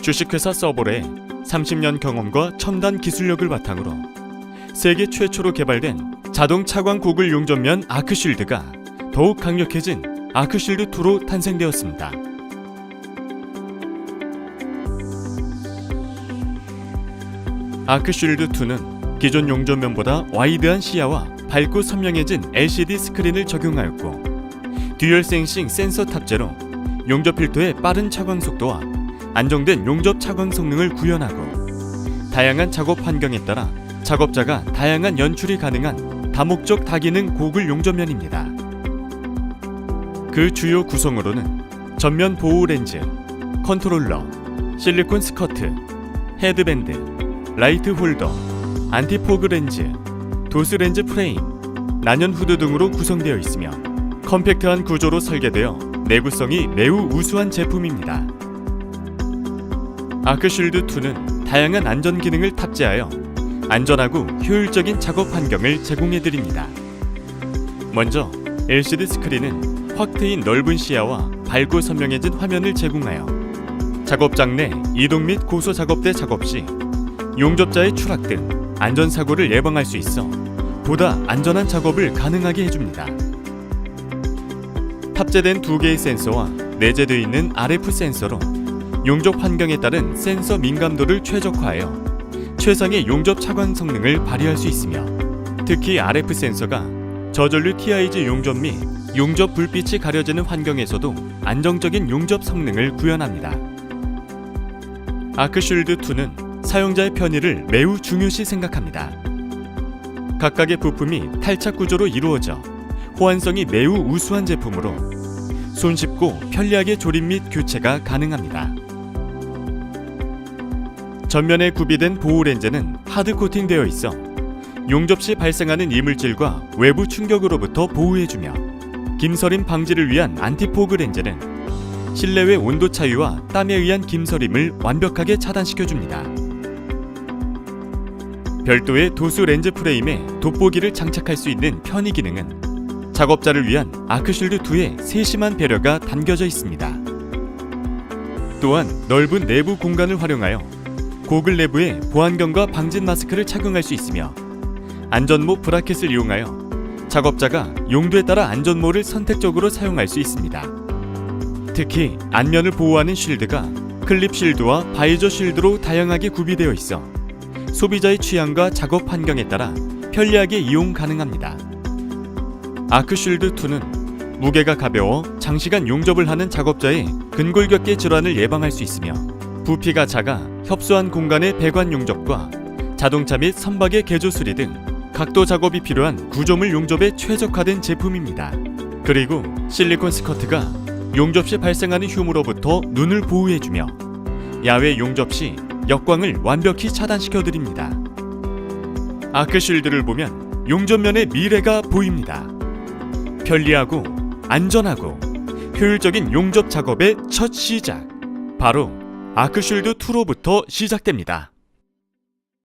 주식회사 서버레의 30년 경험과 첨단 기술력을 바탕으로 세계 최초로 개발된 자동 차광 고글 용접면 아크쉴드가 더욱 강력해진 아크쉴드 2로 탄생되었습니다. 아크쉴드 2는 기존 용접면보다 와이드한 시야와 밝고 선명해진 LCD 스크린을 적용하였고 듀얼 센싱 센서 탑재로 용접 필터의 빠른 차광 속도와 안정된 용접 차광 성능을 구현하고 다양한 작업 환경에 따라 작업자가 다양한 연출이 가능한 다목적 다기능 고글 용접면입니다. 그 주요 구성으로는 전면 보호 렌즈, 컨트롤러, 실리콘 스커트, 헤드밴드, 라이트 홀더, 안티포그 렌즈, 도스 렌즈 프레임, 난연 후드 등으로 구성되어 있으며 컴팩트한 구조로 설계되어 내구성이 매우 우수한 제품입니다. 아크쉴드 2는 다양한 안전 기능을 탑재하여 안전하고 효율적인 작업 환경을 제공해 드립니다. 먼저 LCD 스크린은 확 트인 넓은 시야와 밝고 선명해진 화면을 제공하여 작업장 내 이동 및 고소 작업대 작업 시 용접자의 추락 등 안전 사고를 예방할 수 있어 보다 안전한 작업을 가능하게 해줍니다. 탑재된 두 개의 센서와 내재되어 있는 RF 센서로 용접 환경에 따른 센서 민감도를 최적화하여 최상의 용접 차광 성능을 발휘할 수 있으며 특히 RF 센서가 저전류 TIG 용접 및 용접 불빛이 가려지는 환경에서도 안정적인 용접 성능을 구현합니다. 아크쉴드 2는 사용자의 편의를 매우 중요시 생각합니다. 각각의 부품이 탈착 구조로 이루어져 호환성이 매우 우수한 제품으로 손쉽고 편리하게 조립 및 교체가 가능합니다. 전면에 구비된 보호 렌즈는 하드 코팅되어 있어 용접 시 발생하는 이물질과 외부 충격으로부터 보호해주며 김서림 방지를 위한 안티포그 렌즈는 실내외 온도 차이와 땀에 의한 김서림을 완벽하게 차단시켜줍니다. 별도의 도수 렌즈 프레임에 돋보기를 장착할 수 있는 편의 기능은 작업자를 위한 아크쉴드 2의 세심한 배려가 담겨져 있습니다. 또한 넓은 내부 공간을 활용하여 고글 내부에 보안경과 방진 마스크를 착용할 수 있으며 안전모 브라켓을 이용하여 작업자가 용도에 따라 안전모를 선택적으로 사용할 수 있습니다. 특히 안면을 보호하는 쉴드가 클립 쉴드와 바이저 쉴드로 다양하게 구비되어 있어 소비자의 취향과 작업 환경에 따라 편리하게 이용 가능합니다. 아크 쉴드 2는 무게가 가벼워 장시간 용접을 하는 작업자의 근골격계 질환을 예방할 수 있으며 부피가 작아 협소한 공간의 배관 용접과 자동차 및 선박의 개조 수리 등 각도 작업이 필요한 구조물 용접에 최적화된 제품입니다. 그리고 실리콘 스커트가 용접 시 발생하는 흉으로부터 눈을 보호해주며 야외 용접 시 역광을 완벽히 차단시켜 드립니다. 아크 쉴드를 보면 용접면의 미래가 보입니다. 편리하고 안전하고 효율적인 용접 작업의 첫 시작 바로 아크쉴드 2로부터 시작됩니다.